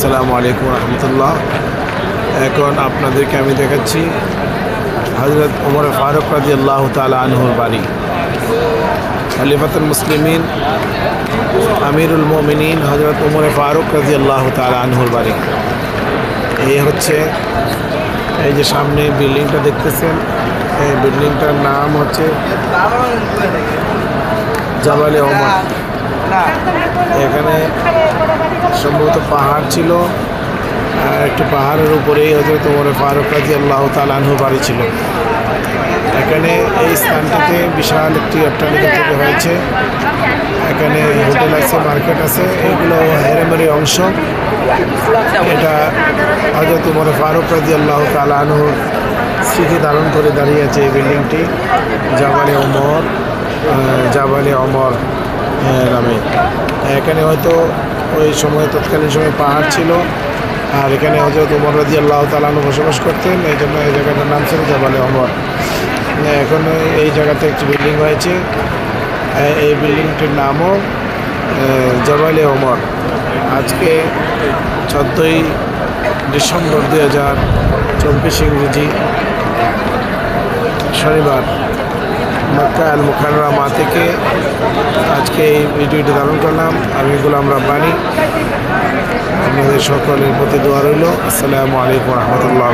আসসালামু আলাইকুম রহমতুল্লাহ। এখন আপনাদেরকে আমি দেখাচ্ছি হজরত উমর ফারুক রাজি আল্লাহ তালা আনহুর বাড়ি। খলিফাতুল মুসলিমিন, আমিরুল মোমিনিন হজরত উমর ফারুক রাজি আল্লাহ তালা আনহুর বাড়ি। এই হচ্ছে, এই যে সামনে বিল্ডিংটা দেখতেছেন, এই বিল্ডিংটার নাম হচ্ছে জাবালে ওমর। এখানে সম্ভবত পাহাড় ছিল একটু পাহাড়ের উপরেই হজরত ওমর ফারুক রাজি আল্লাহ তালানহু বাড়ি ছিল। এখানে এই স্থানটাতে বিশাল একটি অট্টালিকা তৈরি হয়েছে। এখানে হোটেল আছে, মার্কেট আছে, এগুলো হেরেমেরি অংশ। এটা হজরত উমর ফারুক রাজি আল্লাহ তালানহুর স্মৃতি ধারণ করে দাঁড়িয়ে আছে এই বিল্ডিংটি, জাবালে অমর জাবালে অমর নামে। এখানে হয়তো ওই সময় তৎকালীন সময় পাহাড় ছিল। আর এখানে হজরত উমর রাজি আল্লাহ তালানু বসবাস করতেন। এই জন্য এই জায়গাটার নাম ছিল জাবালে অমর এখন এই জায়গাতে একটি বিল্ডিং হয়েছে। এই বিল্ডিংটির নামও জবালে ওমর। আজকে চোদ্দোই ডিসেম্বর দুই হাজার চব্বিশ ইংরেজি শনিবার, মক্কা আল মুখাররামা থেকে আজকে এই ভিডিওটি ধারণ করলাম। আমি গোলাম রাব্বানি। আপনাদের সকলের প্রতি দোয়া রইল। আসসালামু আলাইকুম রহমতুল্লাহ